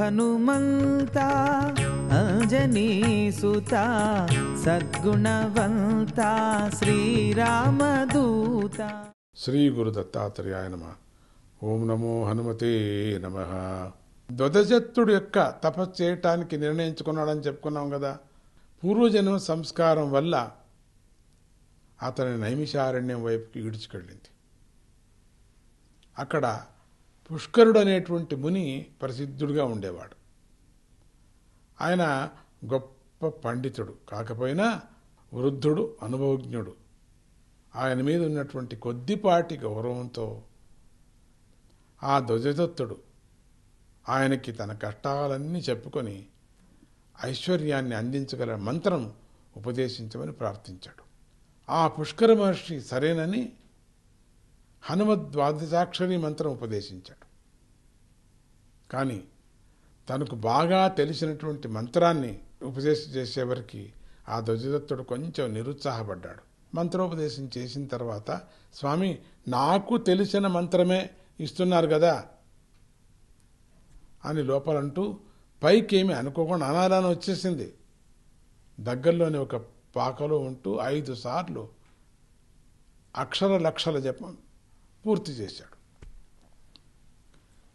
హనుమంత అంజనీసుత సద్గుణవంత శ్రీరామదూత. శ్రీ గురు దత్తాత్రేయాయ నమ. ఓం నమో హనుమతే నమ. ధ్వజత్తుడు యొక్క తపస్సు చేయటానికి నిర్ణయించుకున్నాడని చెప్పుకున్నాం కదా. పూర్వజన్మ సంస్కారం వల్ల అతని నైమిషారణ్యం వైపుకి ఈడ్చుకెళ్ళింది. అక్కడ పుష్కరుడు అనేటువంటి ముని ప్రసిద్ధుడిగా ఉండేవాడు. ఆయన గొప్ప పండితుడు కాకపోయినా వృద్ధుడు అనుభవజ్ఞుడు. ఆయన మీద ఉన్నటువంటి కొద్దిపాటి గౌరవంతో ఆ ధ్వజదత్తుడు ఆయనకి తన కష్టాలన్నీ చెప్పుకొని ఐశ్వర్యాన్ని అందించగల మంత్రం ఉపదేశించమని ప్రార్థించాడు. ఆ పుష్కర మహర్షి సరేనని హనుమద్ ద్వాదశాక్షరి మంత్రం ఉపదేశించాడు. కానీ తనకు బాగా తెలిసినటువంటి మంత్రాన్ని ఉపదేశం చేసేవరికి ఆ ధ్వజదత్తుడు కొంచెం నిరుత్సాహపడ్డాడు. మంత్రోపదేశం చేసిన తర్వాత స్వామి నాకు తెలిసిన మంత్రమే ఇస్తున్నారు కదా అని లోపలంటూ పైకేమి అనుకోకుండా అనాలని వచ్చేసింది. దగ్గరలోని ఒక పాకలో ఉంటూ ఐదు సార్లు అక్షర లక్షల జపం పూర్తి చేశాడు.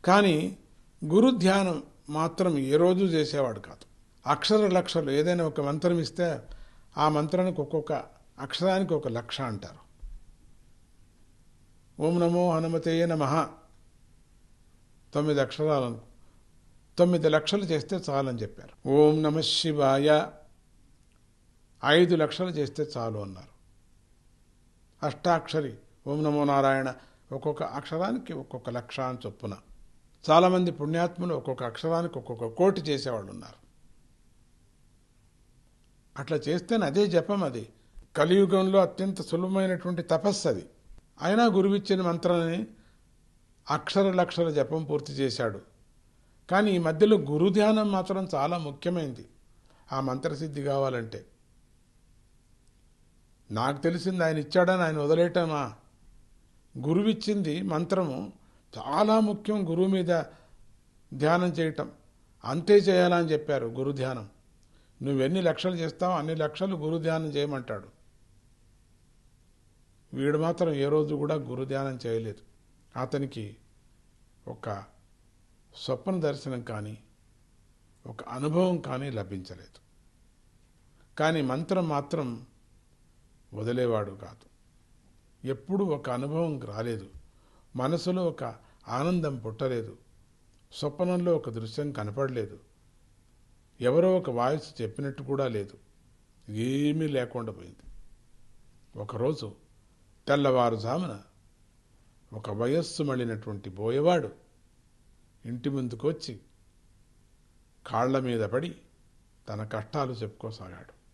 కానీ గురు ధ్యానం మాత్రం ఏ రోజు చేసేవాడు కాదు. అక్షర లక్షలు ఏదైనా ఒక మంత్రం ఇస్తే ఆ మంత్రానికి ఒక్కొక్క అక్షరానికి ఒక లక్ష అంటారు. ఓం నమో హనుమతేయ నమ. తొమ్మిది అక్షరాలను తొమ్మిది లక్షలు చేస్తే చాలని చెప్పారు. ఓం నమ శివాయ. ఐదు లక్షలు చేస్తే చాలు అన్నారు. అష్టాక్షరి. ఓం నమో నారాయణ. ఒక్కొక్క అక్షరానికి ఒక్కొక్క లక్ష అని చొప్పున. చాలామంది పుణ్యాత్ములు ఒక్కొక్క అక్షరానికి ఒక్కొక్క కోటి చేసేవాళ్ళు ఉన్నారు అట్లా చేస్తేనే అదే జపం అది. కలియుగంలో అత్యంత సులభమైనటువంటి తపస్సు అది. అయినా గురువిచ్చిన మంత్రాన్ని అక్షర లక్షల జపం పూర్తి చేశాడు. కానీ ఈ మధ్యలో గురు ధ్యానం మాత్రం చాలా ముఖ్యమైనది ఆ మంత్రసిద్ధి కావాలంటే. నాకు తెలిసింది ఆయన ఇచ్చాడని ఆయన వదిలేయటమా? గురువిచ్చింది మంత్రము చాలా ముఖ్యం గురువు మీద ధ్యానం చేయటం. అంతే చేయాలని చెప్పారు గురు ధ్యానం. నువ్వెన్ని లక్షలు చేస్తావో అన్ని లక్షలు గురు ధ్యానం చేయమంటాడు. వీడు మాత్రం ఏ రోజు కూడా గురు ధ్యానం చేయలేదు. అతనికి ఒక స్వప్న దర్శనం కానీ ఒక అనుభవం కానీ లభించలేదు. కానీ మంత్రం మాత్రం వదిలేవాడు కాదు. ఎప్పుడూ ఒక అనుభవం రాలేదు. మనసులో ఒక ఆనందం పుట్టలేదు. స్వప్నంలో ఒక దృశ్యం కనపడలేదు. ఎవరో ఒక వాయిస్ చెప్పినట్టు కూడా లేదు. ఏమీ లేకుండా పోయింది. ఒకరోజు తెల్లవారుజామున ఒక వయస్సు మళ్ళినటువంటి బోయవాడు ఇంటి ముందుకు వచ్చి కాళ్ళ మీద పడి తన కష్టాలు చెప్పుకోసాగాడు.